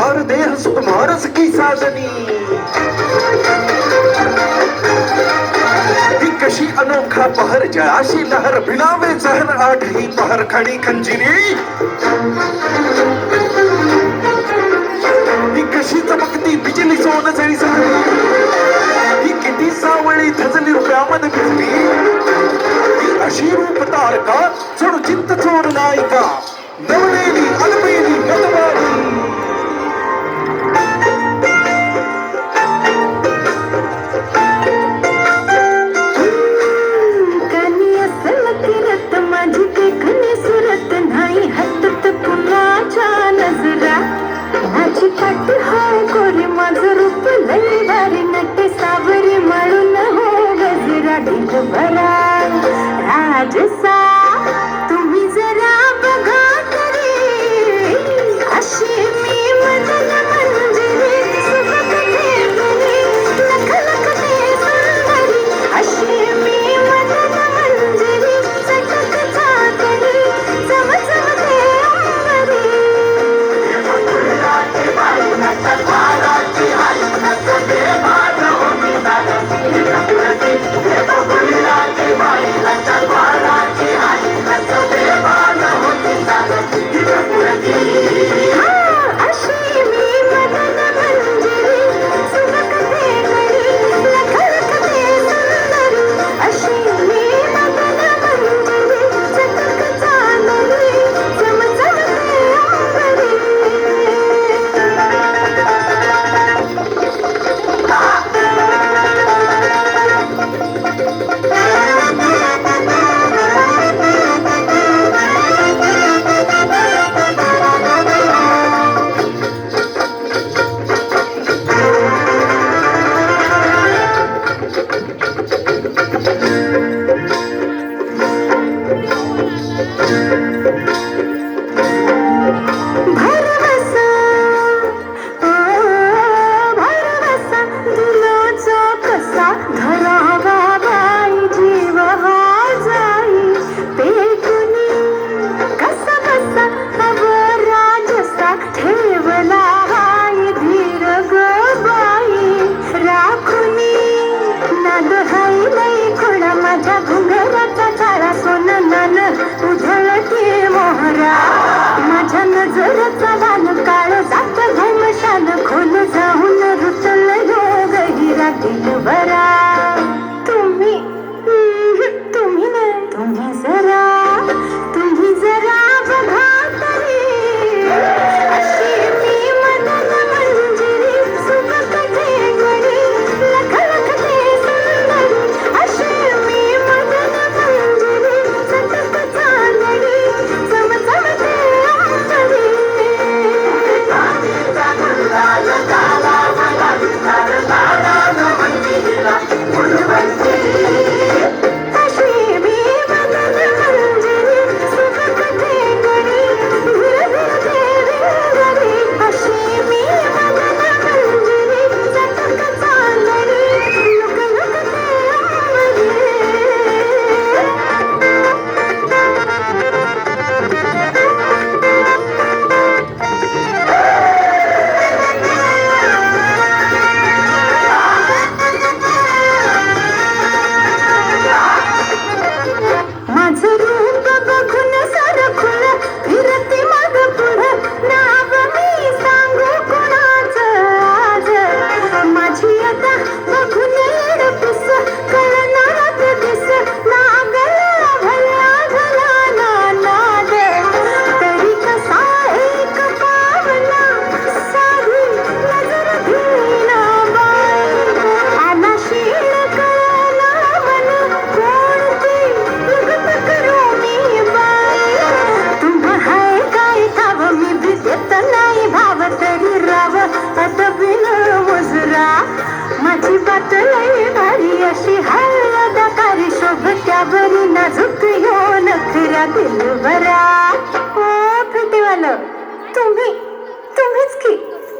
हर देह तुम्हारस की साजनी। ती कशी अनोखा पहर जळाशी लहर भिलावे जहर आठही पहर खडी खंजिरी ती कशी चमकती बिजली सोन जळी ती किती सावळी धजली रुपयामध्ये भिजली अशी रूप तारका चढ चिंत चोर नायिका। नवरी Het hij kon je maar. दिल वरा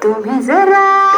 तुम्ही जरा